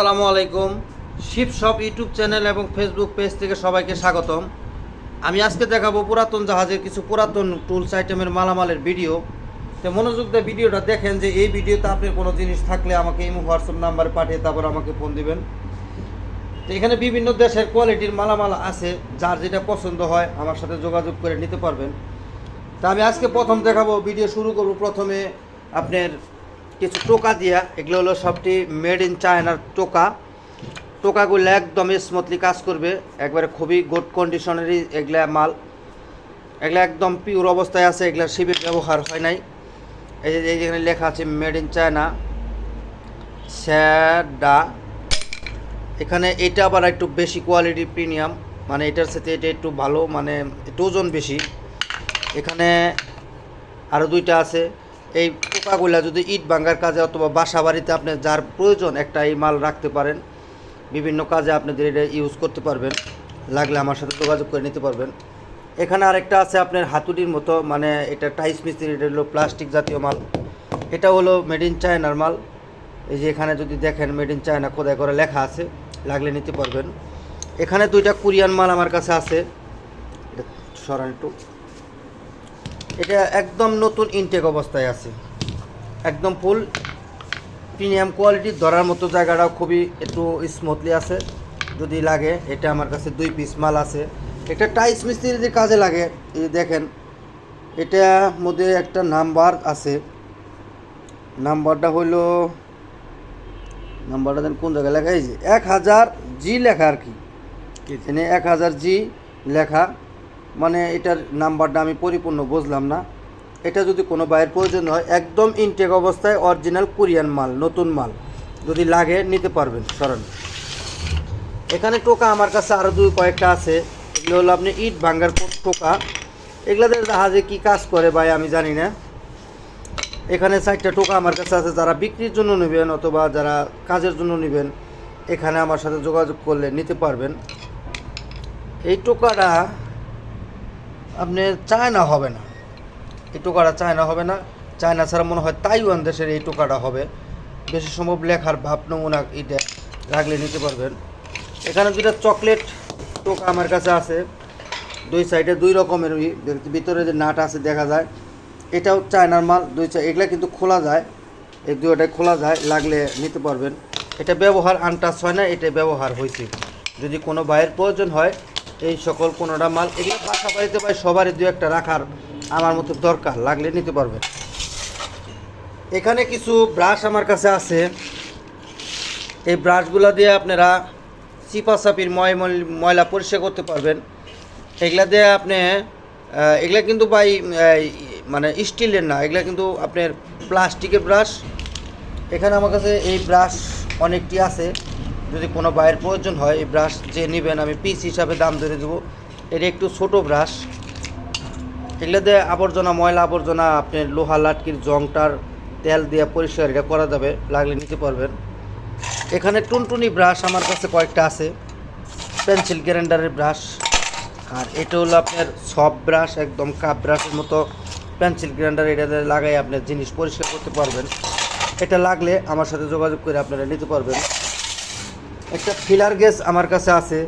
আসসালামু আলাইকুম। Ship shop YouTube channel এবং ফেসবুক পেজ থেকে সবাইকে স্বাগতম। আমি আজকে দেখাবো পুরাতন জাহাজের কিছু পুরাতন টুলস আইটেমের মালামালের ভিডিও তো মনোযোগ দিয়ে ভিডিওটা দেখেন যে এই ভিডিওতে আপনার কোনো জিনিস থাকলে আমাকে এই হোয়াটসঅ্যাপ নাম্বারে পাঠিয়ে তারপর আমাকে ফোন দিবেন। তো এখানে বিভিন্ন দেশের কোয়ালিটির মালামাল আছে, যার যেটা পছন্দ হয় আমার সাথে যোগাযোগ করে নিতে পারবেন। তা আমি আজকে প্রথম দেখাবো ভিডিও শুরু করব প্রথমে আপনার কিছু টোকা দিয়া, এগুলো হলো সবটি মেড ইন চায়নার টোকা। টোকাগুলো একদম স্মুথলি কাজ করবে, একবারে খুবই গুড কন্ডিশনেরই এগুলা মাল। এগুলা একদম পিওর অবস্থায় আছে, এগুলা শিবির ব্যবহার হয় নাই। এই যে যেখানে লেখা আছে মেড ইন চায়না স্যাডা এখানে এটা আবার একটু বেশি কোয়ালিটি প্রিমিয়াম মানে এটার সাথে এটা একটু ভালো মানে একটু ওজন বেশি। এখানে আরও দুইটা আছে। এই পোকাগুলা যদি ইট ভাঙ্গার কাজে অথবা বাসা বাড়িতে আপনি যার প্রয়োজন একটা এই মাল রাখতে পারেন, বিভিন্ন কাজে আপনাদের এটা ইউজ করতে পারবেন। লাগলে আমার সাথে যোগাযোগ করে নিতে পারবেন। এখানে আরেকটা আছে আপনার হাতুড়ির মতো মানে এটা টাইস মিস্ত্রি, এটা হলো প্লাস্টিক জাতীয় মাল। এটা হলো মেড ইন চায়নার মাল। এই যে এখানে যদি দেখেন মেড ইন চায়না কোথায় করে লেখা আছে, লাগলে নিতে পারবেন। এখানে দুইটা কোরিয়ান মাল আমার কাছে আছে। এটা সরান একটু। এটা একদম নতুন ইনটেক অবস্থায় আছে। একদম ফুল প্রিমিয়াম কোয়ালিটির ধরার মতো জায়গাটাও খুবই একটু স্মুথলি আছে। যদি লাগে এটা আমার কাছে দুই পিস মাল আছে। এটা টাইস মিস্ত্রিদের কাজে লাগে এই দেখেন এটার মধ্যে একটা নাম্বার আছে। নাম্বারটা হলো নাম্বারটা দেন কোন জায়গায় লেখা? এই যে এক হাজার জি লেখা আর কি। এখানে এক হাজার জি লেখা। মানে এটার নাম্বারটা আমি পরিপূর্ণ বুঝলাম না। এটা যদি কোনো বাইয়ের প্রয়োজন হয়, একদম ইনটেক অবস্থায় অরিজিনাল কোরিয়ান মাল, নতুন মাল, যদি লাগে নিতে পারবেন, সরান। এখানে টোকা আমার কাছে আরও দুই কয়েকটা আছে। এগুলো হলো আপনি ইট ভাঙ্গার টোকা। এগুলাতে জাহাজে কী কাজ করে ভাই, আমি জানি না। এখানে চারটা টোকা আমার কাছে আছে, যারা বিক্রির জন্য নেবেন অথবা যারা কাজের জন্য নেবেন, এখানে আমার সাথে যোগাযোগ করলে নিতে পারবেন। এই টোকাটা আপনি চায়না হবে না। এই টোকাটা চায়না হবে না। চায়না ছাড়া মনে হয় তাইওয়ান দেশের এই টোকাটা হবে। বেশি সম্ভব লেখার ভাব নমুনা এটা রাখলে নিতে পারবেন। এখানে দুটা চকলেট টোকা আমার কাছে আছে। দুই সাইডে দুই রকমের ভিতরে যে নাট আছে দেখা যায়। এটাও চায়নার মাল, দুই এগুলা কিন্তু খোলা যায়। এই দুটাই খোলা যায়, লাগলে নিতে পারবেন। এটা ব্যবহার আনটাচ হয় না এটা ব্যবহার হয়েছে। যদি কোনো বাইয়ের প্রয়োজন হয় এই সকল কোনোটা মাল, এগুলো বাসা বাড়িতে ভাই সবারই দু একটা রাখার আমার মতো দরকার, লাগলে নিতে পারবে এখানে কিছু ব্রাশ আমার কাছে আছে। এই ব্রাশগুলো দিয়ে আপনারা চিপা চাপির ময় ময়লা পরিষ্কার করতে পারবেন। এগুলা দিয়ে আপনি এগুলা কিন্তু বাই মানে স্টিলের না, এগুলা কিন্তু আপনার প্লাস্টিকের ব্রাশ। এখানে আমার কাছে এই ব্রাশ অনেকটি আছে। যদি কোনো বাইয়ের প্রয়োজন হয়, এই ব্রাশ যে নেবেন, আমি পিস হিসাবে দাম ধরে দেবো। এটা একটু ছোট ব্রাশ। এগুলো দিয়ে আবর্জনা, ময়লা আবর্জনা আপনি লোহা, লাটকির জংটার তেল দিয়ে পরিষ্কার এটা করা যাবে। লাগলে নিতে পারবেন। এখানে টুনটুনি ব্রাশ আমার কাছে কয়েকটা আছে। Pencil গ্রাইন্ডারের brush. আর এটা হলো আপনার সব ব্রাশ, একদম কাপ ব্রাশের মতো পেন্সিল গ্রাইন্ডার। এটাতে লাগাই আপনার জিনিস পরিষ্কার করতে পারবেন। এটা লাগলে আমার সাথে যোগাযোগ করে আপনারা নিতে পারবেন। একটা ফিলার গ্যাস আমার কাছে আছে।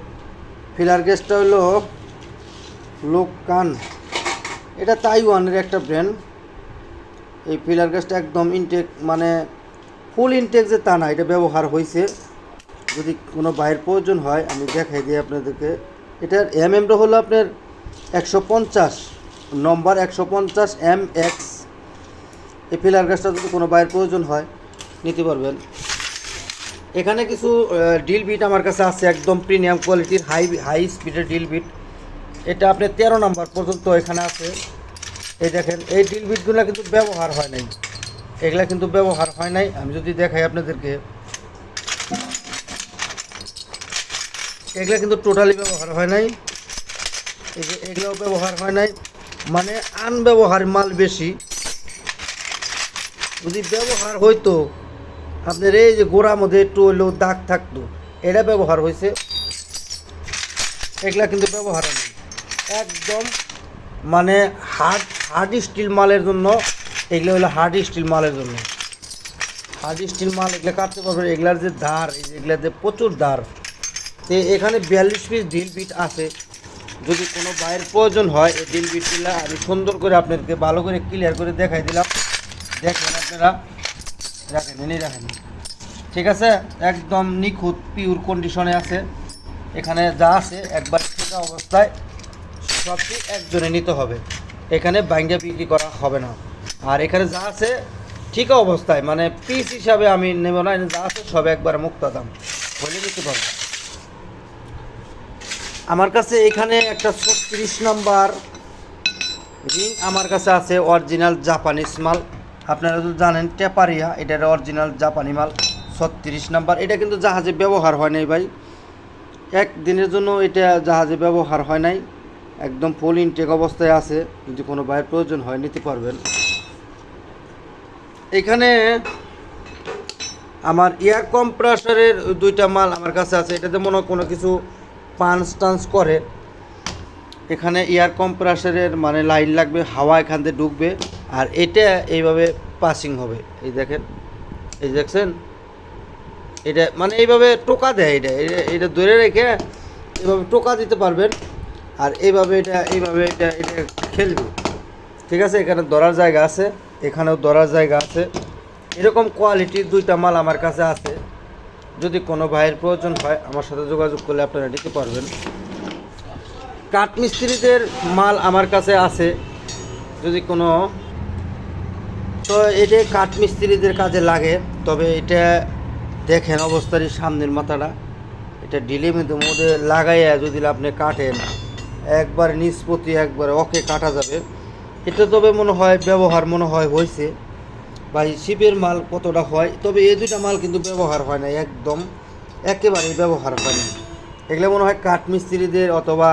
ফিলার গ্যাসটা হলো লোকান এটা তাইওয়ানের একটা ব্র্যান্ড এই ফিলার গ্যাসটা একদম ইনটেক মানে ফুল ইনটেক যে তা না, এটা ব্যবহার হয়েছে যদি কোনো বাইরের প্রয়োজন হয়, আমি দেখাই দিই আপনাদেরকে। এটার এম এমটা হলো আপনার একশো পঞ্চাশ নম্বর একশো পঞ্চাশ এম এক্স এই ফিলার গ্যাসটা যদি কোনো বাইরের প্রয়োজন হয়, নিতে পারবেন। এখানে কিছু ডিল বিট আমার কাছে আছে, একদম প্রিমিয়াম কোয়ালিটির হাই হাই স্পিডের ডিল বিট এটা আপনি তেরো নাম্বার পর্যন্ত এখানে আছে। এই দেখেন, এই ডিল বিটগুলো কিন্তু ব্যবহার হয় নাই। এগুলা কিন্তু ব্যবহার হয় নাই। আমি যদি দেখাই আপনাদেরকে। এগুলা কিন্তু টোটালি ব্যবহার হয় নাই। এগুলোও ব্যবহার হয় নাই। মানে আনব্যবহার মাল বেশি। যদি ব্যবহার হইতো আপনার এই যে গোড়ার মধ্যে একটু হইলেও দাগ থাকতো, এটা ব্যবহার হয়েছে। এগুলা কিন্তু ব্যবহার নেই। একদম মানে হার্ড হার্ড স্টিল মালের জন্য, এগুলো হলো হার্ড স্টিল মালের জন্য। হার্ড স্টিল মাল এগুলো কাটতে পারবেন, এগুলার যে ধার এগুলার যে প্রচুর ধার। তো এখানে বিয়াল্লিশ পিস ড্রিল বিট আছে। যদি কোনো বাইরের প্রয়োজন হয়, এই ড্রিল বিটগুলো আমি সুন্দর করে আপনাদেরকে ভালো করে ক্লিয়ার করে দেখাই দিলাম। দেখেন আপনারা রাখেন এনেই রাখেন। ঠিক আছে? একদম নিখুঁত পিওর কন্ডিশনে আছে। এখানে যা আছে, একবার থাকা অবস্থায় সবটি একজনে নিতে হবে। এখানে বাইঙ্গা বিক্রি করা হবে না। আর এখানে যা আছে, ঠিক অবস্থায় মানে পিস হিসাবে আমি নেব না যা আছে, সব একবার মুক্ত দাম। বলে নিতে পারব। আমার কাছে এখানে একটা ছত্রিশ নম্বর রিং আমার কাছে আছে অরিজিনাল জাপানিজ মাল। আপনারা তো জানেন, টেপারিয়া, এটার অরিজিনাল জাপানি মাল, ছত্রিশ নাম্বার। এটা কিন্তু জাহাজে ব্যবহার হয় নাই ভাই। একদিনের জন্য এটা জাহাজে ব্যবহার হয় নাই। একদম ফুল ইনটেক অবস্থায় আছে। যদি কোনো বাইরের প্রয়োজন হয়, নিতে পারবেন। এখানে আমার এয়ার কম্প্রেসারের দুইটা মাল আমার কাছে আছে। এটাতে মনে হয় কোনো কিছু পাঞ্চ টাঞ্চ করে। এখানে এয়ার কম্প্রেসারের মানে লাইন লাগবে, হাওয়া এখান থেকে ঢুকবে। আর এটা এইভাবে পাসিং হবে। এই দেখেন, এই দেখছেন? এটা মানে এইভাবে টোকা দেয় এটা। এটা- ধরে রেখে এইভাবে টোকা দিতে পারবেন। আর এইভাবে এটা এইভাবে এটা এটা খেলবে। ঠিক আছে? এখানে ধরার জায়গা আছে, এখানেও ধরার জায়গা আছে। এরকম কোয়ালিটির দুইটা মাল আমার কাছে আছে। যদি কোনো ভাইয়ের প্রয়োজন হয়, আমার সাথে যোগাযোগ করলে আপনারা নিতে পারবেন। কাঠমিস্ত্রিদের মাল আমার কাছে আছে। যদি কোনো তো এটা কাঠমিস্ত্রিদের কাজে লাগে, তবে এটা দেখেন অবস্থারই সামনের মাথাটা। এটা ডিলের মধ্যে লাগাইয়া যদি আপনি কাটেন, একবার নিষ্পত্তি একবার ওকে কাটা যাবে। এটা তবে মনে হয় ব্যবহার মনে হয় হয়েছে। বা শিপের মাল কতটা হয়? তবে এই দুইটা মাল কিন্তু ব্যবহার হয় না, একদম একেবারেই ব্যবহার হয় না। এগুলো মনে হয় কাঠমিস্ত্রিদের অথবা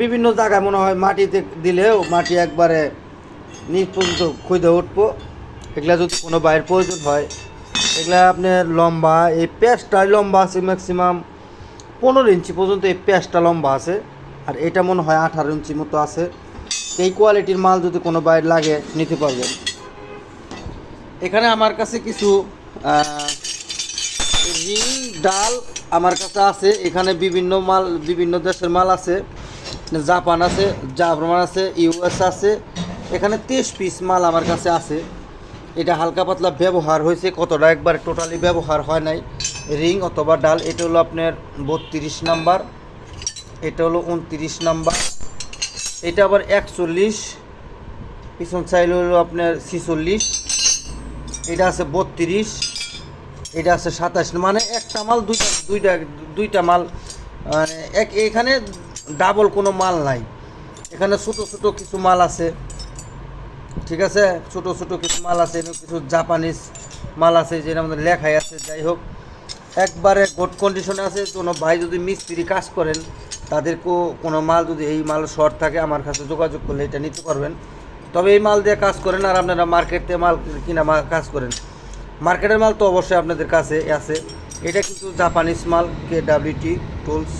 বিভিন্ন জায়গায় মনে হয় মাটিতে দিলেও মাটি একবারে পর্যন্ত খুঁজে উঠবো। এগুলা যদি কোনো বাইরের প্রয়োজন হয়, এগুলা আপনার লম্বা, এই প্যাচটাই লম্বা আছে ম্যাক্সিমাম পনেরো ইঞ্চি পর্যন্ত এই প্যাঁচটা লম্বা আছে, আর এটা মনে হয় আঠারো ইঞ্চি মতো আছে। এই কোয়ালিটির মাল যদি কোনো বাইরে লাগে, নিতে পারবেন। এখানে আমার কাছে কিছু রিং ডাল আমার কাছে আছে। এখানে বিভিন্ন মাল, বিভিন্ন দেশের মাল আছে। জাপান আছে জাপান আছে, ইউএস আছে। এখানে তেইশ পিস মাল আমার কাছে আছে। এটা হালকা পাতলা ব্যবহার হয়েছে, কতটা একবার টোটালি ব্যবহার হয় নাই। রিং অথবা ডাল, এটা হলো আপনার বত্রিশ নাম্বার, এটা হলো উনত্রিশ নাম্বার, এটা আবার একচল্লিশ, পিছন সাইড হলো আপনার ছিচল্লিশ, এটা আছে বত্রিশ, এটা আছে সাতাশ মানে একটা মাল, দুইটা দুইটা দুইটা মাল মানে এক, এখানে ডাবল কোনো মাল নাই। এখানে ছোটো ছোটো কিছু মাল আছে। ঠিক আছে? ছোটো ছোটো কিছু মাল আছে কিছু জাপানিজ মাল আছে, যেটা আমাদের লেখাই আছে, যাই হোক। একবারে গুড কন্ডিশনে আছে, কোনো ভাই যদি মিস্ত্রি কাজ করেন, তাদেরকেও কোনো মাল যদি এই মাল শর্ট থাকে, আমার কাছে যোগাযোগ করলে এটা নিতে পারবেন। তবে এই মাল দিয়ে কাজ করেন, আর আপনারা মার্কেটে মাল কিনা কাজ করেন। মার্কেটের মাল তো অবশ্যই আপনাদের কাছে আছে। এটা কিন্তু জাপানিজ মাল কে ডাব্লিউটি টুলস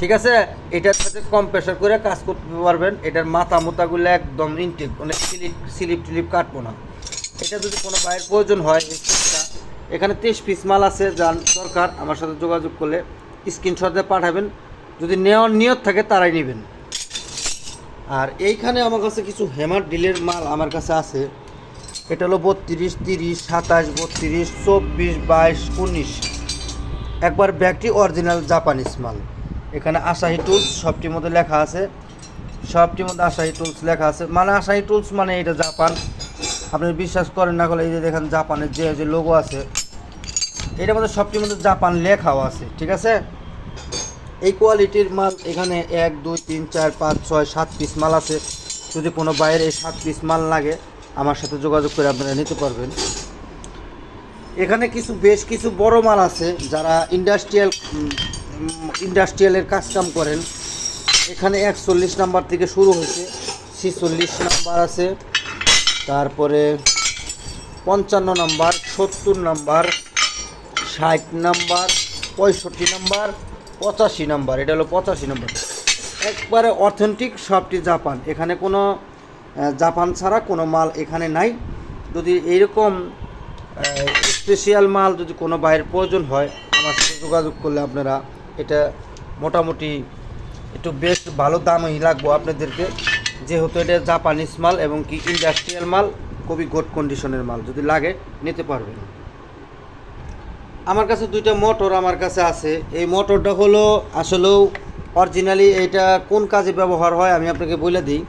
ঠিক আছে? এটার সাথে কম প্রেশার করে কাজ করতে পারবেন। এটার মাথা মোতাগুলো একদম ইনটেক অনেক স্লিপ স্লিপ টিলিপ কাটবো না। এটা যদি কোনো বাইরের প্রয়োজন হয় এখানে তেইশ পিস মাল আছে, যার দরকার। আমার সাথে যোগাযোগ করলে স্ক্রিনশটে পাঠাবেন। যদি নেওয়ার নিয়ত থাকে, তারাই নেবেন। আর এইখানে আমার কাছে কিছু হেমার ডিলের মাল আমার কাছে আছে। এটা হলো বত্রিশ, তিরিশ, সাতাশ, বত্রিশ, চব্বিশ, বাইশ, উনিশ। একবার ব্যাগটি অরিজিনাল জাপানিজ মাল। এখানে আশাহি টুলস সবটির মধ্যে লেখা আছে। সবটির মধ্যে আশাহি টুলস লেখা আছে। মানে আশাহি টুলস মানে এটা জাপান। আপনি বিশ্বাস করেন না করলে এই যে দেখেন জাপানের যে যে লোগো আছে, এটার মধ্যে সবটির মধ্যে জাপান লেখাও আছে, ঠিক আছে? এই কোয়ালিটির মাল এখানে এক, দুই, তিন, চার, পাঁচ, ছয়, সাত পিস মাল আছে। যদি কোনো বাইরে এই সাত পিস মাল লাগে, আমার সাথে যোগাযোগ করে আপনারা নিতে পারবেন। এখানে কিছু, বেশ কিছু বড় মাল আছে যারা ইন্ডাস্ট্রিয়াল ইন্ডাস্ট্রিয়ালের কাজ কাম করেন। এখানে একচল্লিশ নাম্বার থেকে শুরু হয়েছে, ছিচল্লিশ নাম্বার আছে, তারপরে পঞ্চান্ন নাম্বার, সত্তর নাম্বার, ষাট নাম্বার, পঁয়ষট্টি নাম্বার, পঁচাশি নাম্বার, এটা হলো পঁচাশি নাম্বার। একবারে অথেন্টিক সবটি জাপান। এখানে কোনো জাপান ছাড়া কোনো মাল এখানে নাই। যদি এইরকম স্পেশিয়াল মাল যদি কোনো বাইরের প্রয়োজন হয়, আমার সাথে যোগাযোগ করলে আপনারা এটা মোটামুটি একটু বেশ ভালো দামই লাগবো আপনাদেরকে। যেহেতু এটা জাপানিজ মাল এবং কি ইন্ডাস্ট্রিয়াল মাল, খুবই গুড কন্ডিশনের মাল, যদি লাগে নিতে পারবেন। আমার কাছে দুইটা মোটর আমার কাছে আছে। এই মোটরটা হলো আসলেও অরিজিনালি এটা কোন কাজে ব্যবহার হয় আমি আপনাকে বলে দিই।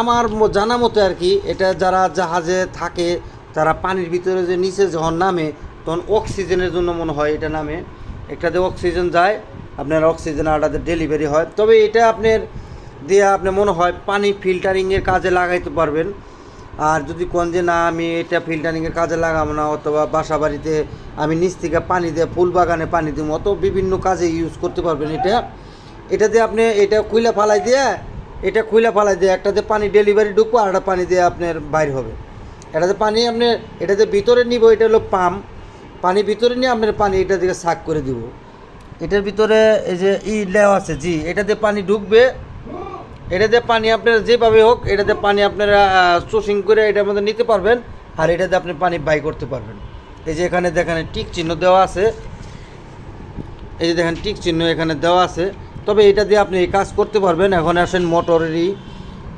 আমার জানা মতো আর কি, এটা যারা জাহাজে থাকে তারা পানির ভিতরে যে নিচে যখন নামে, তখন অক্সিজেনের জন্য মনে হয় এটা নামে। একটাতে অক্সিজেন যায়, আপনার অক্সিজেন আলাদা ডেলিভারি হয়। তবে এটা আপনার দিয়ে আপনি মনে হয় পানি ফিল্টারিংয়ের কাজে লাগাইতে পারবেন। আর যদি কোন যে না, আমি এটা ফিল্টারিংয়ের কাজে লাগাবো না, অথবা বাসা বাড়িতে আমি নিচ থেকে পানি দিয়ে ফুল বাগানে পানি দিব অত বিভিন্ন কাজে ইউজ করতে পারবেন এটা। এটা দিয়ে আপনি এটা খুইলা ফালাই দিয়ে, এটা খুইলা ফালাই দিয়ে একটাতে পানি ডেলিভারি ঢুকবো আর একটা পানি দিয়ে আপনার বাইর হবে। এটাতে পানি আপনি, এটাতে ভিতরে নিব, এটা হলো পাম্প পানি ভিতরে নিয়ে আপনার পানি এটা দিকে সাক করে দিব। এটার ভিতরে এই যে ই লেওয়া আছে, জি এটাতে পানি ঢুকবে। এটাতে পানি আপনারা যেভাবে হোক এটাতে পানি আপনারা চোসিং করে এটার মধ্যে নিতে পারবেন আর এটাতে আপনি পানি বাই করতে পারবেন। এই যে এখানে দেখেন টিক চিহ্ন দেওয়া আছে। এই যে দেখেন টিক চিহ্ন এখানে দেওয়া আছে। তবে এটা দিয়ে আপনি কাজ করতে পারবেন। এখন আসেন মোটরেরই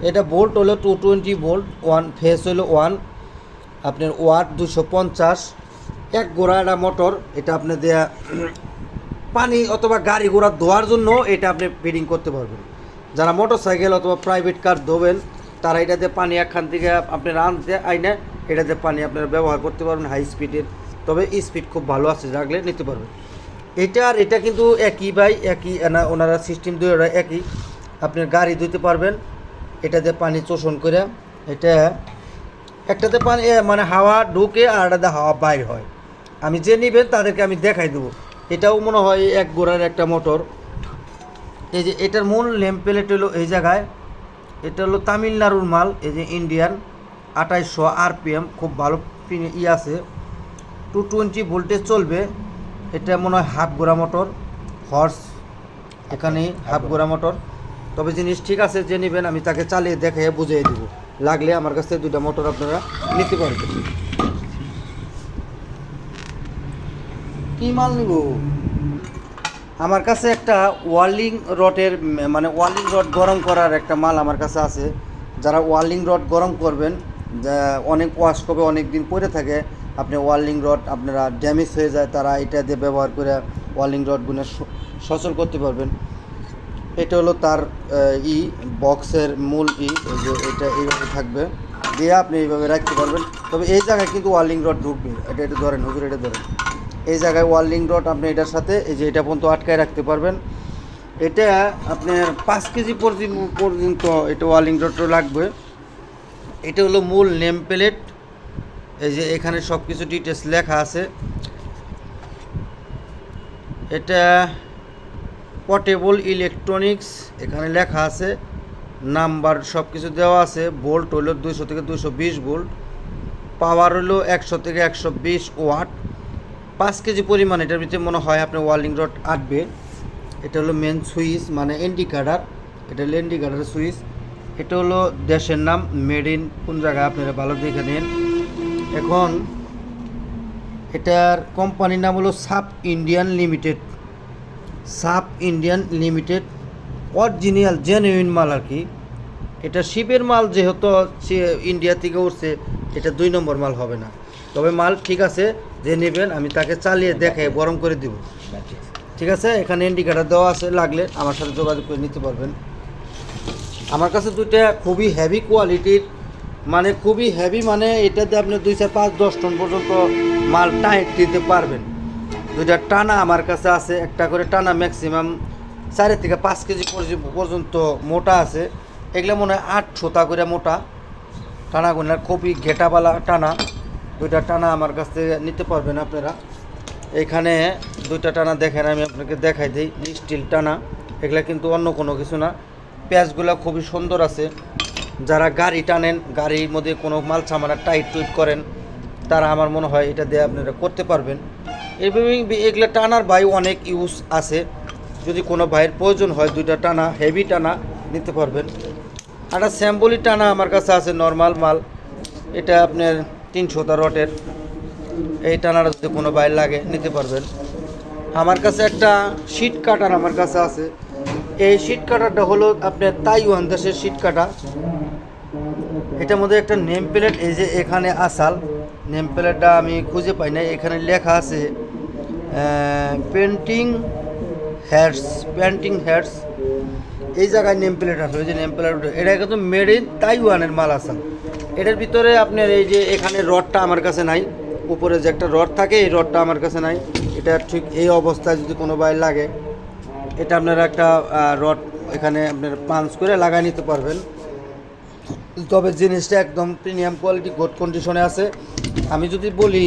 এটা ভোল্ট হলো two twenty volt one phase হলো ওয়ান আপনার ওয়াট দুশো পঞ্চাশ। এক গোড়া একটা মোটর, এটা আপনি দেয়া পানি অথবা গাড়ি ঘোড়া ধোয়ার জন্য এটা আপনি ফিডিং করতে পারবেন। যারা মোটর সাইকেল অথবা প্রাইভেট কার ধোবেন, তারা এটাতে পানি একখান থেকে আপনার আনতে আইনে এটাতে পানি আপনারা ব্যবহার করতে পারবেন হাই স্পিডের তবে স্পিড খুব ভালো আছে রাখলে নিতে পারবেন। এটা আর এটা কিন্তু একই বাই একই ওনারা সিস্টেম দুইটা একই। আপনার গাড়ি ধুতে পারবেন এটাতে পানি শোষণ করে এটা একটাতে পানি মানে হাওয়া ঢুকে আর একটাতে হাওয়া বাইর হয়। আমি যে নিবেন তাদেরকে আমি দেখাই দেবো। এটাও মনে হয় এক গোড়ার একটা মোটর। এই যে এটার মূল নেম প্লেট হলো এই জায়গায়। এটা হলো তামিলনাড়ুর মাল, এই যে ইন্ডিয়ান আঠাইশশো আরপিএম, খুব ভালো ই আছে। টু টোয়েন্টি ভোল্টেজ চলবে। এটা মনে হয় হাফ গোড়া মোটর হর্স এখানে হাফ গোড়া মোটর। তবে জিনিস ঠিক আছে যে নেবেন, আমি তাকে চালিয়ে দেখে বুঝিয়ে দেবো। লাগলে আমার কাছ থেকে মোটর আপনারা নিতে পারবেন। কি মাল নিব? আমার কাছে একটা ওয়ার্লিং রডের মানে ওয়ার্লিং রড গরম করার একটা মাল আমার কাছে আছে। যারা ওয়ার্লিং রড গরম করবেন অনেক ওয়াশ করবে অনেক দিন পরে থাকে, আপনি ওয়ার্লিং রড আপনারা ড্যামেজ হয়ে যায়, তারা এটা দিয়ে ব্যবহার করে ওয়ার্লিং রডগুলো সচল করতে পারবেন। এটা হলো তার ই, বক্সের মূল ই যে এটা এইভাবে থাকবে। দিয়ে আপনি এইভাবে রাখতে পারবেন। তবে এই জায়গায় কিন্তু ওয়ার্লিং রড ঢুকবে। এটা এটা ধরেন, হুজুর এটা ধরেন। এই জায়গায় ওয়ার্লিং রড আপনি এটার সাথে, এই যে এটা পর্যন্ত আটকায় রাখতে পারবেন। এটা আপনার পাঁচ কেজি পর্যন্ত পর্যন্ত এটা ওয়ার্লিং রডটা লাগবে। এটা হলো মূল নেম প্লেট এই যে এখানে সব কিছু ডিটেলস লেখা আছে। এটা পোর্টেবল ইলেকট্রনিক্স এখানে লেখা আছে। নাম্বার সব কিছু দেওয়া আছে। ভোল্ট হলো দুশো থেকে দুশো বিশ ভোল্ট পাওয়ার হলো একশো থেকে একশো বিশ ওয়াট। পাঁচ কেজি পরিমাণ এটার ভিতরে মনে হয় আপনার ওয়ার্লিং রড আটবে। এটা হলো মেন সুইচ মানে ইন্ডিকেটার এটা হলো ইন্ডিকেটার সুইচ। এটা হলো দেশের নাম মেড ইন কোন জায়গায় আপনারা ভালো দেখে নিন। এখন এটার কোম্পানির নাম হলো সাব ইন্ডিয়ান লিমিটেড। সাব ইন্ডিয়ান লিমিটেড অরিজিনাল জেনুইন মাল আর কি। এটা শিপের মাল যেহেতু ইন্ডিয়া থেকে উঠছে এটা দুই নম্বর মাল হবে না। তবে মাল ঠিক আছে, যে নেবেন, আমি তাকে চালিয়ে দেখে গরম করে দিব। ঠিক আছে? এখানে ইন্ডিকেটার দেওয়া আছে, লাগলে আমার সাথে যোগাযোগ করে নিতে পারবেন। আমার কাছে দুইটা খুবই হেভি কোয়ালিটির মানে খুবই হেভি মানে এটাতে আপনি দুই চার পাঁচ দশ টন পর্যন্ত মাল টাইট দিতে পারবেন। দুইটা টানা আমার কাছে আছে, একটা করে টানা ম্যাক্সিমাম চারি থেকে পাঁচ কেজি পর্য- পর্যন্ত মোটা আছে। এগুলো মনে হয় আট ছোতা করে মোটা। টানা গুনার খুবই ঘেটাবালা টানা, দুইটা টানা আমার কাছ থেকে নিতে পারবেন আপনারা। এখানে দুইটা টানা দেখেন, আমি আপনাকে দেখাই দিই, স্টিল টানা, এগুলা কিন্তু অন্য কোনো কিছু না। প্যাঁচগুলো খুবই সুন্দর আছে। যারা গাড়ি টানেন, গাড়ির মধ্যে কোনো মাল সামানা টাইট টুইট করেন, তারা আমার মনে হয় এটা দিয়ে আপনারা করতে পারবেন। এইভাবে এগুলো টানার ভাই অনেক ইউজ আছে। যদি কোনো ভাইয়ের প্রয়োজন হয়, দুইটা টানা, হেভি টানা নিতে পারবেন। একটা স্যাম্বলি টানা আমার কাছে আছে নর্মাল মাল। এটা আপনার তিনশোটা রটের। এই টানাটা যদি কোনো বাইর লাগে, নিতে পারবেন। আমার কাছে একটা শিট কাটার আমার কাছে আছে। এই শিট কাটারটা হলো আপনার তাইওয়ান দেশের শিট কাটা। এটার মধ্যে একটা নেম প্লেট, এই যে এখানে আসাল। নেম প্লেটটা আমি খুঁজে পাই না এখানে লেখা আছে পেন্টিং হেডস পেন্টিং হেডস এই জায়গায় নেম প্লেট আছে, ওই যে নেম প্লেট এটা কিন্তু মেড ইন তাইওয়ানের মাল আসাল এটার ভিতরে আপনার এই যে এখানে রডটা আমার কাছে নাই। উপরে যে একটা রড থাকে, এই রডটা আমার কাছে নাই। এটা ঠিক এই অবস্থায় যদি কোনো বাইর লাগে, এটা আপনারা একটা রড এখানে আপনার পাঞ্চ করে লাগাই নিতে পারবেন। তবে জিনিসটা একদম প্রিমিয়াম কোয়ালিটি গুড কন্ডিশনে আছে। আমি যদি বলি,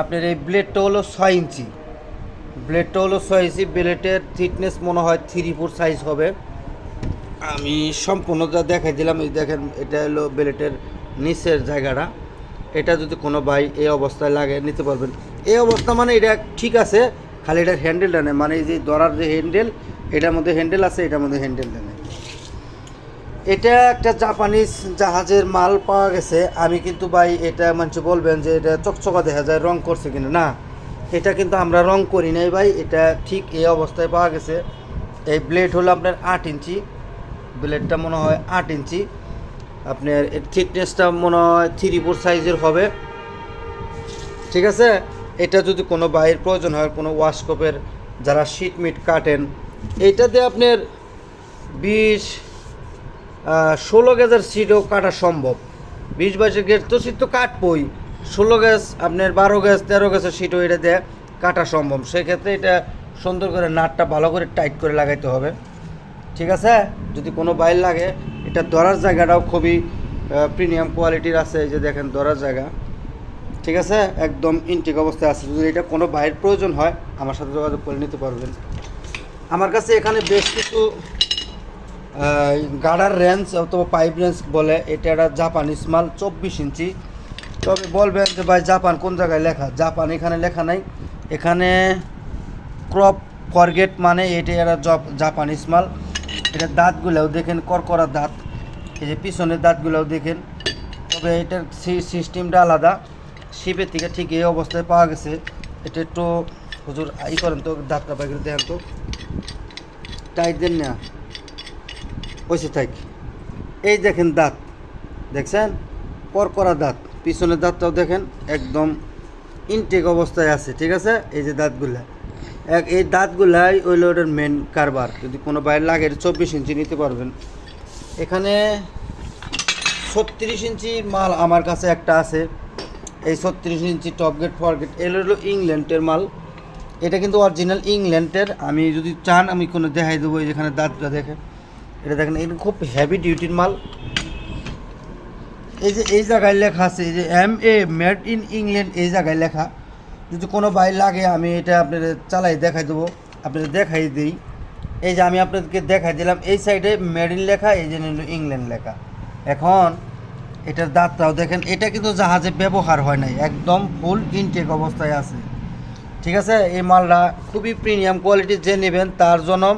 আপনার এই ব্লেডটা হলো ছয় ইঞ্চি। ব্লেডটা হলো ছয় ইঞ্চি ব্লেডের থিকনেস মনে হয় থ্রি ফোর সাইজ হবে। আমি সম্পূর্ণটা দেখাই দিলাম, এই দেখেন, এটা হলো ব্লেডের নিচের জায়গাটা। এটা যদি কোনো ভাই এই অবস্থায় লাগে, নিতে পারবেন। এই অবস্থা মানে এটা ঠিক আছে, খালি এটার হ্যান্ডেলটা নেই। মানে এই যে দরার যে হ্যান্ডেল, এটার মধ্যে হ্যান্ডেল আছে, এটার মধ্যে হ্যান্ডেলটা নেই। এটা একটা জাপানিজ জাহাজের মাল পাওয়া গেছে। আমি কিন্তু ভাই এটা মানুষ বলবেন যে এটা চকচকা দেখা যায়, রং করছে কিনা। না, এটা কিন্তু আমরা রং করি নাই ভাই। এটা ঠিক এই অবস্থায় পাওয়া গেছে। এই ব্লেড হলো আপনার আট ইঞ্চি। ব্লেডটা মনে হয় আট ইঞ্চি। আপনার থিকনেসটা মনে হয় থ্রি ফোর সাইজের হবে। ঠিক আছে? এটা যদি কোনো বাইরের প্রয়োজন হয়, কোনো ওয়াশকপের যারা মিট কাটেন এইটাতে আপনার বিশ ষোলো গেজের সিটও কাটা সম্ভব। বিশ বাইশের গেজ তো সিট তো কাটবই। ষোলো গ্যাস আপনার বারো গ্যাস তেরো গ্যাসের সিটও এটা দিয়ে কাটা সম্ভব। সেক্ষেত্রে এটা সুন্দর করে নাটটা ভালো করে টাইট করে লাগাইতে হবে। ঠিক আছে? যদি কোনো বাইর লাগে, এটা ধরার জায়গাটাও খুবই প্রিমিয়াম কোয়ালিটির আছে, এই যে দেখেন ধরার জায়গা। ঠিক আছে? একদম ইনটেক অবস্থায় আছে। যদি এটা কোনো বাইরের প্রয়োজন হয়, আমার সাথে যোগাযোগ করে নিতে পারবেন। আমার কাছে এখানে বেশ কিছু গাড়ার রেঞ্জ অথবা পাইপ রেঞ্জ বলে, এটা একটা জাপানিজ মাল, চব্বিশ ইঞ্চি। তবে বলবেন যে, ভাই, জাপান কোন জায়গায় লেখা? জাপান এখানে লেখা নাই। এখানে ক্রপ ফরগেট মানে এটা একটা জাপানিজ মাল। এটা দাঁতগুলোও দেখেন করকরা দাঁত। এই যে পিছনের দাঁতগুলোও দেখেন। তবে এটার সিস্টেমটা আলাদা। শিপের থেকে ঠিক এই অবস্থায় পাওয়া গেছে। এটা একটু হুজুর ই করেন তো, দাঁতটা বাইরে দেখেন তো। টাইট দেন না। ওইসে থাক। এই দেখেন দাঁত। দেখছেন? করকরা দাঁত। পিছনের দাঁতটাও দেখেন, একদম ইনটেক অবস্থায় আছে, ঠিক আছে? এই যে দাঁতগুলা। এক, এই দাঁতগুলাই ওইল ওটার মেন কারবার। যদি কোনো বাইরে লাগে চব্বিশ ইঞ্চি নিতে পারবেন। এখানে ছত্রিশ ইঞ্চি মাল আমার কাছে একটা আছে। এই ছত্রিশ inch top gate for gate এগুলো হলো ইংল্যান্ডের মাল। এটা কিন্তু অরিজিনাল ইংল্যান্ডের। আমি যদি চান, আমি কোনো দেখাই দেবো, এই যেখানে দাঁতটা দেখে এটা দেখেন, এটা খুব হেভি ডিউটির মাল। এই যে, এই জায়গায় লেখা আছে, এই যে M A made in England এই জায়গায় লেখা। যদি কোনো বাইর লাগে, আমি এটা আপনাদের চালাই দেখাই দেবো। আপনাদের দেখাই দিই। এই যে আমি আপনাদেরকে দেখাই দিলাম, এই সাইডে মেরিন লেখা, এই যে নিল ইংল্যান্ড লেখা। এখন এটার দাঁতটাও দেখেন, এটা কিন্তু জাহাজে ব্যবহার হয় নাই, একদম ফুল ইনটেক অবস্থায় আছে। ঠিক আছে? এই মালটা খুবই প্রিমিয়াম কোয়ালিটি যে নেবেন, তার জনম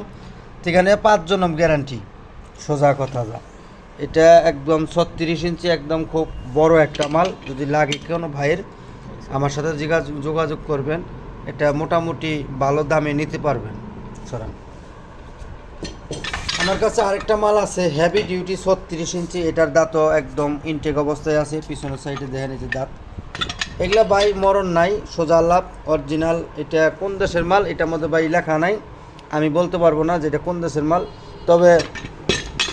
সেখানে পাঁচ জনম গ্যারান্টি সোজা কথা যা। এটা একদম ছত্রিশ ইঞ্চি, একদম খুব বড় একটা মাল, যদি লাগে কোনো ভাইয়ের। আমার সাথে যোগাযোগ করবেন এটা মোটামুটি ভালো দামে নিতে পারবেন। সরান। আমার কাছে আরেকটা মাল আছে হেভি ডিউটি ছত্রিশ ইঞ্চি, এটার দাঁতও একদম ইনটেক অবস্থায় আছে, পিছনের সাইডে দেখেন যে দাঁত। এগুলা ভাই মরণ নাই, সোজা লাভ অরিজিনাল এটা কোন দেশের মাল, এটার মধ্যে ভাই লেখা নাই। আমি বলতে পারব না যে এটা কোন দেশের মাল, তবে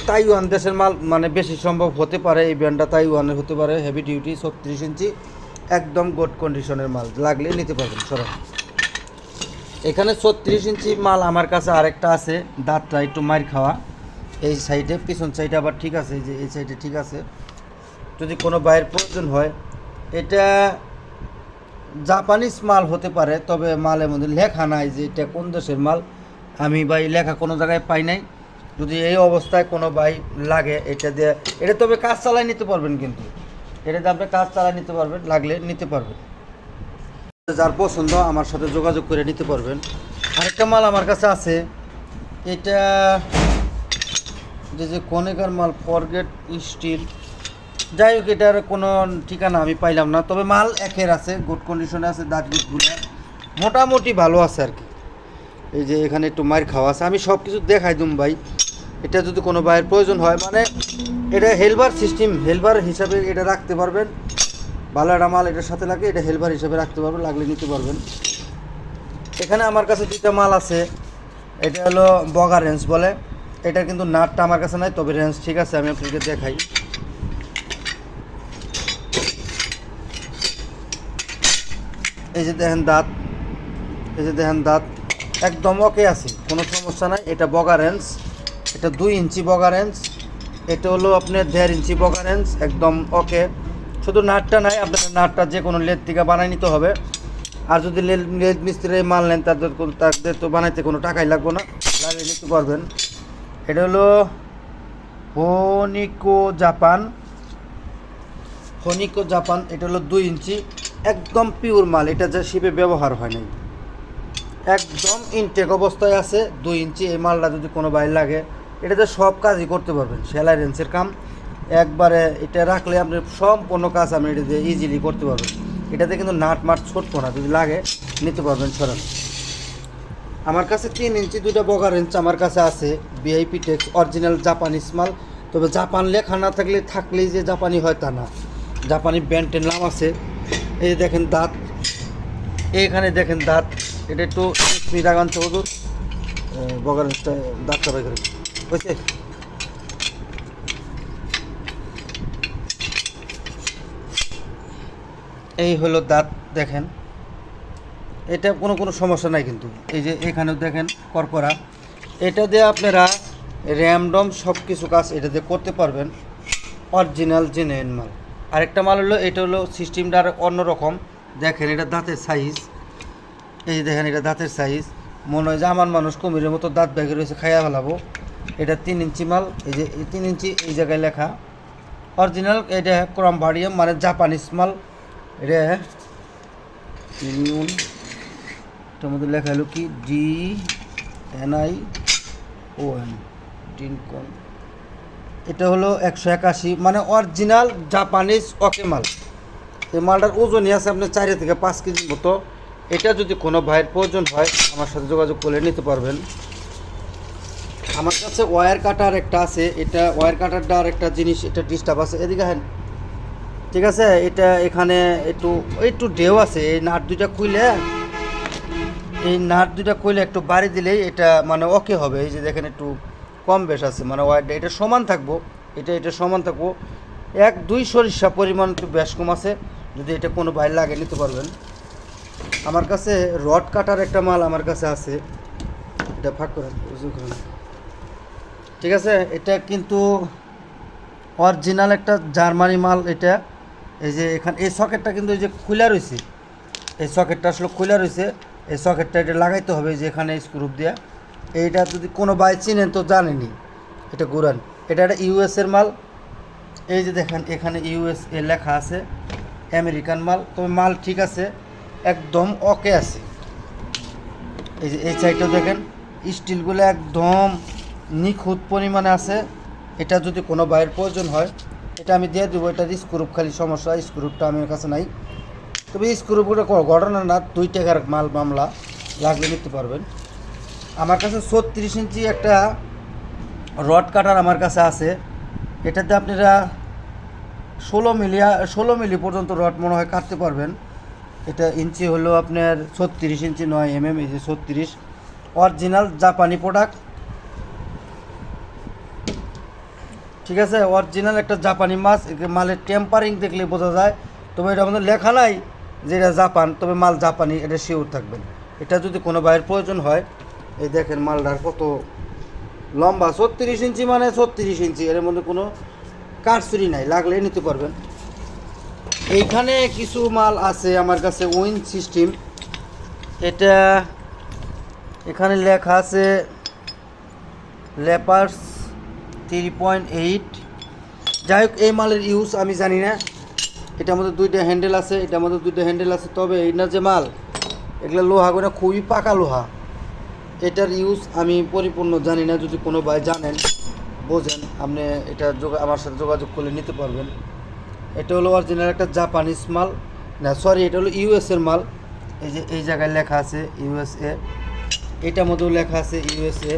তাইওয়ান দেশের মাল মানে বেশি সম্ভব হতে পারে, এই ব্যান্ডটা তাইওয়ানের হতে পারে হেভি ডিউটি ছত্রিশ ইঞ্চি। একদম গুড কন্ডিশনের মাল। লাগলে নিতে পারবেন সরান এখানে ছত্রিশ ইঞ্চি মাল আমার কাছে আরেকটা আছে, দাঁতটা একটু মার খাওয়া। এই সাইডে পিছন সাইডে আবার ঠিক আছে যে এই সাইডে ঠিক আছে। যদি কোনো বাইরের প্রয়োজন হয়, এটা জাপানিজ মাল হতে পারে, তবে মালের মধ্যে লেখা নাই যে এটা কোন দেশের মাল। আমি ভাই লেখা কোনো জায়গায় পাই নাই। যদি এই অবস্থায় কোনো ভাই লাগে, এটা দিয়ে এটা তবে কাজ চালাই নিতে পারবেন কিন্তু। এটাতে আপনি কাজ চালাই নিতে পারবেন, লাগলে নিতে পারবেন। যার পছন্দ, আমার সাথে যোগাযোগ করে নিতে পারবেন। আরেকটা মাল আমার কাছে আছে। এটা যে যে কনেকার মাল ফরগেট স্টিল যাই হোক, এটার কোনো ঠিকানা আমি পাইলাম না। তবে মাল একের আছে গুড কন্ডিশনে আছে, দাঁত গুটগুলো মোটামুটি ভালো আছে আর কি। এই যে এখানে একটু মায়ের খাওয়া আছে। আমি সব কিছু দেখাই দুম ভাই। এটা যদি কোনো ভাইয়ের প্রয়োজন হয় মানে এটা হেলবার সিস্টেম হেলবার হিসাবে এটা রাখতে পারবেন। ভালো একটা মাল এটার সাথে লাগে, এটা হেলবার হিসাবে রাখতে পারবেন, লাগলে নিতে পারবেন। এখানে আমার কাছে দুইটা মাল আছে। এটা হলো বগা রেঞ্জ বলে। এটা কিন্তু নাটটা আমার কাছে নাই, তবে রেঞ্জ ঠিক আছে, আমি আপনাকে দেখাই। এই যে দেখেন দাঁত। এই যে দেখেন দাঁত। একদম ওকে আছে, কোনো সমস্যা নাই। এটা বগা রেঞ্জ এটা দুই ইঞ্চি বগা রেঞ্জ, এটা হলো আপনার দেড় ইঞ্চি বগা রেঞ্জ, একদম ওকে শুধু নাটটা নাই, আপনার নাটটা যে কোনো লেদ থেকে বানাই নিতে হবে। আর যদি লেদ মিস্ত্রি মাল নেন তাদের তাদের তো বানাইতে কোনো টাকাই লাগবে না। লাগিয়ে নিতে পারবেন। এটা হলো হনিকো জাপান হনিকো জাপান এটা হলো দুই ইঞ্চি। একদম পিওর মাল, এটা যে শিপে ব্যবহার হয় নাই। একদম ইনটেক অবস্থায় আছে, দুই ইঞ্চি। এই মালটা যদি কোনো বাইর লাগে এটাতে সব কাজই করতে পারবেন। সেলাই রেঞ্চের কাম। একবারে এটা রাখলে আপনি সম্পূর্ণ কাজ আপনি এটা দিয়ে ইজিলি করতে পারবেন। এটাতে কিন্তু নাট মাট ছোট্ট না, যদি লাগে নিতে পারবেন সরান আমার কাছে তিন ইঞ্চি দুটো বগা রেঞ্চ আমার কাছে আছে বিআইপি টেক্স অরিজিনাল জাপানিজ মাল। তবে জাপান লেখা না থাকলে, থাকলেই যে জাপানি হয় তা না। জাপানি ব্যান্ডের নাম আছে। এই দেখেন দাঁত। এইখানে দেখেন দাঁত। এটা একটু মিরাগান চৌধুর বগা রেঞ্চটা দাঁতটা বাই করে। বুঝছে এই হলো দাঁত, দেখেন। এটা কোনো কোনো সমস্যা নাই কিন্তু। এই যে এখানেও দেখেন করকরা এটা দিয়ে আপনারা র্যামডম সব কিছু কাজ এটা দিয়ে করতে পারবেন। অরিজিনাল, জেনুইন মাল। আরেকটা মাল হলো, এটা হলো সিস্টেমটা আর অন্যরকম। দেখেন এটা দাঁতের সাইজ এই যে দেখেন এটা দাঁতের সাইজ মনে হয় যে আমার মানুষ কুমিরের মতো দাঁত ব্যাগে রয়েছে খাইয়া ফেলাবো। এটা তিন ইঞ্চি মাল, এই যে তিন ইঞ্চি এই জায়গায় লেখা। অরিজিনাল এটা ক্রম ভারিয়াম মানে জাপানিজ মাল। এটা এটার মধ্যে লেখা হলো কি? D N I O N ডিনকন এটা হলো একশো একাশি মানে অরিজিনাল জাপানিজ অকে মাল। এই মালটার ওজনই আছে আপনার চারি থেকে পাঁচ কেজির মতো। এটা যদি কোনো ভাইয়ের প্রয়োজন হয়, আমার সাথে যোগাযোগ করে নিতে পারবেন। আমার কাছে ওয়্যার কাটার একটা আছে, এটা ওয়্যার কাটারটা আর একটা জিনিস, এটা ডিস্টার্ব আছে। এদিকে হ্যাঁ ঠিক আছে? এটা এখানে একটু একটু ঢেউ আছে, এই নাট দুইটা খুইলে, এই নাট দুইটা খুইলে একটু বাড়ি দিলেই এটা মানে ওকে হবে। এই যে দেখেন একটু কম বেশ আছে মানে ওয়াইডটা এটা সমান থাকব, এটা এটা সমান থাকব। এক, দুই সরিষা পরিমাণ একটু বেশ কম আছে, যদি এটা কোনো বাইরে লাগে নিতে পারবেন। আমার কাছে রড কাটার একটা মাল আমার কাছে আছে। এটা ফাঁক করেন। ঠিক আছে? এটা কিন্তু অরিজিনাল একটা জার্মানি মাল এটা। এই যে এখানে, এই সকেটটা কিন্তু এই যে খুলা রয়েছে এই সকেটটা আসলে খোলা রয়েছে এই সকেটটা এটা লাগাইতে হবে যে এখানে স্ক্রুপ দিয়ে। এইটা যদি কোনো বাই চিনেন তো জানেনি এটা ঘুরান এটা একটা ইউএসের মাল। এই যে দেখেন, এখানে ইউএস এ লেখা আছে, আমেরিকান মাল। তবে মাল ঠিক আছে, একদম ওকে আছে। এই যে এই সাইডটাও দেখেন স্টিলগুলো একদম নিখুঁত পরিমাণে আছে। এটা যদি কোনো বাইরের প্রয়োজন হয়, এটা আমি দিয়ে দেবো। এটার স্ক্রুপ খালি সমস্যা স্ক্রুপটা আমার কাছে নাই। তবে স্ক্রুপগুলো ঘটনা না। দুই টাকার মাল মামলা, লাগলে নিতে পারবেন। আমার কাছে ছত্রিশ ইঞ্চি একটা রড কাটার আমার কাছে আছে। এটাতে আপনারা ষোলো মিলি ষোলো মিলি পর্যন্ত রড মনে হয় কাটতে পারবেন। এটা ইঞ্চি হলো আপনার ছত্রিশ ইঞ্চি নয় এম এম এই যে ছত্রিশ। অরিজিনাল জাপানি প্রোডাক্ট ঠিক আছে? অরিজিনাল একটা জাপানি মাছ মালের টেম্পারিং দেখলে বোঝা যায়। তবে এটা আমাদের লেখা নাই যে এটা জাপান, তবে মাল জাপানি, এটা শিওর থাকবেন এটা যদি কোনো বাইরের প্রয়োজন হয়, এই দেখেন মালটার কত লম্বা, ছত্রিশ ইঞ্চি মানে ছত্রিশ ইঞ্চি, এর মধ্যে কোনো কারচুরি নাই, লাগলে নিতে পারবেন। এইখানে কিছু মাল আছে আমার কাছে, উইন সিস্টেম। এটা এখানে লেখা আছে লেপার্স থ্রি পয়েন্ট এইট যাই হোক এই মালের ইউজ আমি জানি না। এটার মধ্যে দুইটা হ্যান্ডেল আছে, এটার মধ্যে দুইটা হ্যান্ডেল আছে। তবে এটা যে মাল, এগুলো লোহা করে খুবই পাকা লোহা। এটার ইউজ আমি পরিপূর্ণ জানি না, যদি কোনো ভাই জানেন, বোঝেন, আপনি এটা আমার সাথে যোগাযোগ করলে নিতে পারবেন। এটা হলো অরিজিনাল একটা জাপানিজ মাল। না সরি এটা হলো ইউএস এর মাল। এই যে, এই জায়গায় লেখা আছে ইউএসএ এটার মধ্যেও লেখা আছে ইউএসএ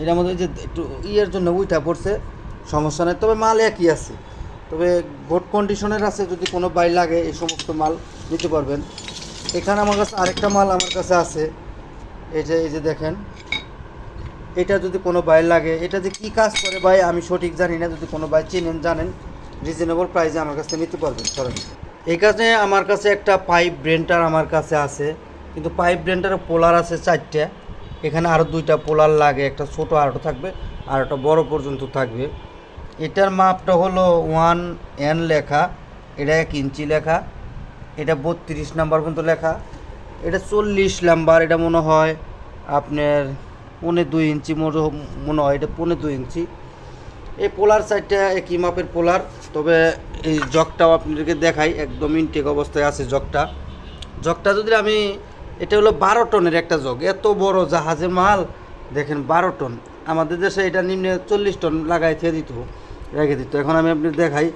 এটার মধ্যে যে একটু ইয়ের জন্য উইটা পড়ছে, সমস্যা নেই। তবে মাল একই আছে। তবে গুড কন্ডিশনের আছে, যদি কোনো বাই লাগে, এই সমস্ত মাল নিতে পারবেন। এখানে আমার কাছে আরেকটা মাল আমার কাছে আছে। এই যে এই যে দেখেন। এটা যদি কোনো বাই লাগে, এটা যে কী কাজ করে ভাই, আমি সঠিক জানি না। যদি কোনো বাই চেনেন, জানেন রিজনেবল প্রাইসে আমার কাছে নিতে পারবেন। সরেন এই কাছে আমার কাছে একটা পাইপ ব্রেন্টার আমার কাছে আছে। কিন্তু পাইপ ব্রেন্টারের পোলার আছে চারটে। এখানে আরও দুইটা পোলার লাগে, একটা ছোটো আরও থাকবে, আর একটা বড় পর্যন্ত থাকবে। এটার মাপটা হলো ওয়ান এন লেখা, এটা এক ইঞ্চি লেখা, এটা বত্রিশ নাম্বার পর্যন্ত লেখা, এটা চল্লিশ নাম্বার, এটা মনে হয় আপনার পৌনে দুই ইঞ্চি মনে- হয়, এটা পৌনে দুই ইঞ্চি। এই পোলার সাইডটা একই মাপের পোলার, তবে এই জগটাও আপনাদেরকে দেখাই, একদম ইনটেক অবস্থায় আছে জগটা। জগটা যদি আমি এটা হলো বারো টনের একটা জগ। এত বড় জাহাজের মাল। দেখেন বারো টন। আমাদের দেশে এটা নিম্নে চল্লিশ টন লাগাই থেকে দিত, রেখে দিত। এখন আমি আপনি দেখাই।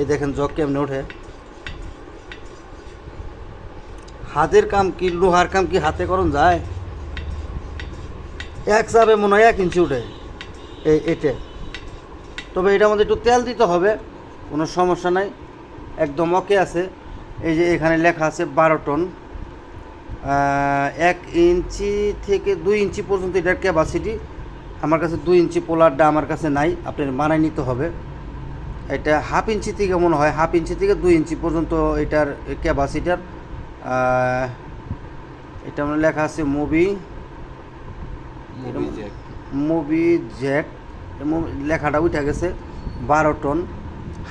এই দেখেন জগ কেমনে ওঠে। হাতের কাম কি, লোহার কাম কি হাতে করণ যায়? এক চাপে মনে হয় এক ইঞ্চি উঠে এই এটা। তবে এটার মধ্যে একটু তেল দিতে হবে, কোনো সমস্যা নাই। একদম ওকে আছে। এই যে এখানে লেখা আছে বারো টন। এক ইঞ্চি থেকে দুই ইঞ্চি পর্যন্ত এটার ক্যাপাসিটি আমার কাছে দুই ইঞ্চি পোলারটা আমার কাছে নাই আপনার মানায় নিতে হবে। এটা হাফ ইঞ্চি থেকে মনে হয় হাফ ইঞ্চি থেকে দুই ইঞ্চি পর্যন্ত এটার ক্যাপাসিটার এটা মানে লেখা আছে মুভি। Movie Jack. লেখাটা উঠে গেছে বারো টন।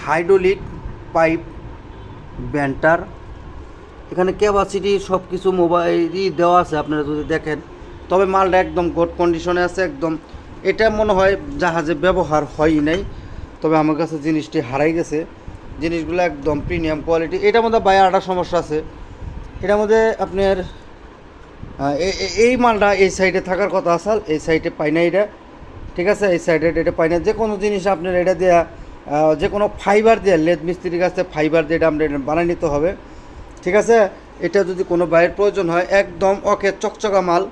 হাইড্রোলিক পাইপ ব্যান্টার এখানে ক্যাপাসিটি সব কিছু মোবাইলই দেওয়া আছে আপনারা যদি দেখেন। তবে মালটা একদম গুড কন্ডিশনে আছে একদম এটা মনে হয় জাহাজে ব্যবহার হয়ই নাই। তবে আমার কাছে জিনিসটি হারাই গেছে। জিনিসগুলো একদম প্রিমিয়াম কোয়ালিটি এটার মধ্যে বায়ারটা সমস্যা আছে। এটার মধ্যে আপনার এই মালটা এই সাইডে থাকার কথা আসাল এই সাইডে পাই না এটা। ঠিক আছে? এই সাইডে এটা পাই না যে কোনো জিনিস আপনার এটা আহ, যে কোনো ফাইবার দেওয়া লেদ মিস্ত্রির কাছে ফাইবার দিয়ে এটা আমরা বানিয়ে নিতে হবে। ঠিক আছে? এটা যদি কোনো বাইরের প্রয়োজন হয়, একদম ওকে চকচকা মাল।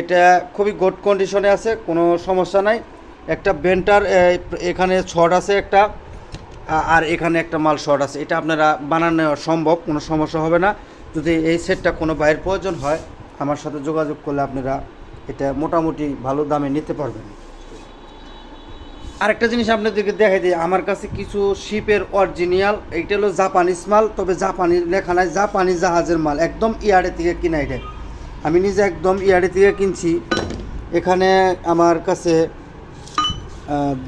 এটা খুবই গুড কন্ডিশনে আছে, কোনো সমস্যা নাই। একটা বেন্টার এখানে শর্ট আছে একটা আর এখানে একটা মাল শর্ট আছে। এটা আপনারা বানানো সম্ভব, কোনো সমস্যা হবে না। যদি এই সেটটা কোনো বাইরের প্রয়োজন হয়, আমার সাথে যোগাযোগ করলে আপনারা এটা মোটামুটি ভালো দামে নিতে পারবেন। আরেকটা জিনিস আপনাদেরকে দেখাই দিই। আমার কাছে কিছু শিপের অরিজিনাল এইটা হলো জাপানিজ মাল, তবে জাপানি লেখা নাই জাপানি জাহাজের মাল, একদম ইয়ারে থেকে কিনা এটা। আমি নিজে একদম ইয়ারে থেকে কিনছি। এখানে আমার কাছে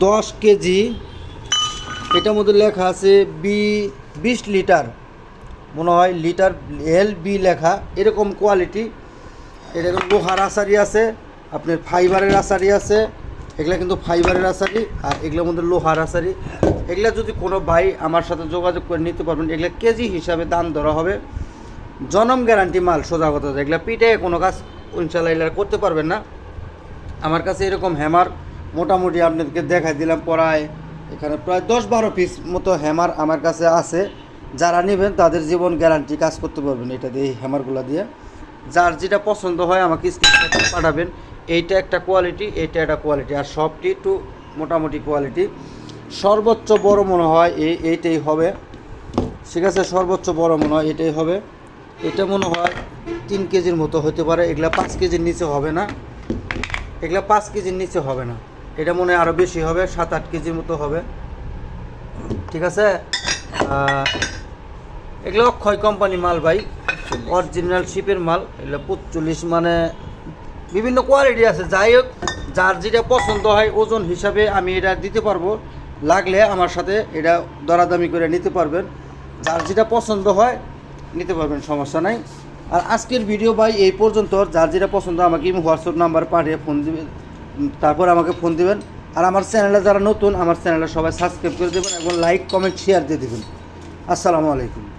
দশ কেজি, এটার মধ্যে লেখা আছে বি, বিশ লিটার। মনে হয় লিটার এল বি লেখা, এরকম কোয়ালিটি এরকম লোহার আসারি আছে, আপনার ফাইবারের আসারি আছে এগুলা কিন্তু ফাইবারের আসারি আর এগুলোর মধ্যে লোহার আসারি। এগুলা যদি কোনো ভাই আমার সাথে যোগাযোগ করে নিতে পারবেন, এগুলা কেজি হিসাবে দাম ধরা হবে। জনম গ্যারান্টি মাল সোজা কথা এগুলা পিঠে কোনো কাজ ইনশাল্লাহ এগুলা করতে পারবেন না। আমার কাছে এরকম হ্যামার মোটামুটি আপনাদেরকে দেখাই দিলাম প্রায় এখানে প্রায় দশ বারো পিস মতো হ্যামার আমার কাছে আছে। যারা নেবেন তাদের জীবন গ্যারান্টি কাজ করতে পারবেন এটা দিয়ে, এই হ্যামারগুলো দিয়ে। যার যেটা পছন্দ হয় আমাকে স্ক্রিনশট পাঠাবেন। এইটা একটা কোয়ালিটি এইটা একটা কোয়ালিটি আর সবটি একটু মোটামুটি কোয়ালিটি সর্বোচ্চ বড় মনে হয় এই এইটাই হবে। ঠিক আছে সর্বোচ্চ বড় মনে হয় এটাই হবে। এটা মনে হয় তিন কেজির মতো হতে পারে এগুলা পাঁচ কেজির নিচে হবে না। এগুলা পাঁচ কেজির নিচে হবে না। এটা মনে হয় আরও বেশি হবে সাত আট কেজির মতো হবে। ঠিক আছে? এগুলো অক্ষয় কোম্পানি মাল ভাই অরিজিনাল শিপের মাল। এগুলো পঁচল্লিশ মানে বিভিন্ন কোয়ালিটি আছে। যাই হোক, যার যেটা পছন্দ হয় ওজন হিসাবে আমি এটা দিতে পারব। লাগলে আমার সাথে এটা দরাদামি করে নিতে পারবেন। যার যেটা পছন্দ হয় নিতে পারবেন, সমস্যা নাই। আর আজকের ভিডিও ভাই এই পর্যন্ত। যার যেটা পছন্দ আমাকে হোয়াটসঅ্যাপ নাম্বার পাঠিয়ে ফোন দিবেন তারপর আমাকে ফোন দিবেন। আর আমার চ্যানেলে যারা নতুন, আমার চ্যানেলে সবাই সাবস্ক্রাইব করে দেবেন এবং লাইক কমেন্ট শেয়ার দিয়ে দেবেন। আসসালামু আলাইকুম।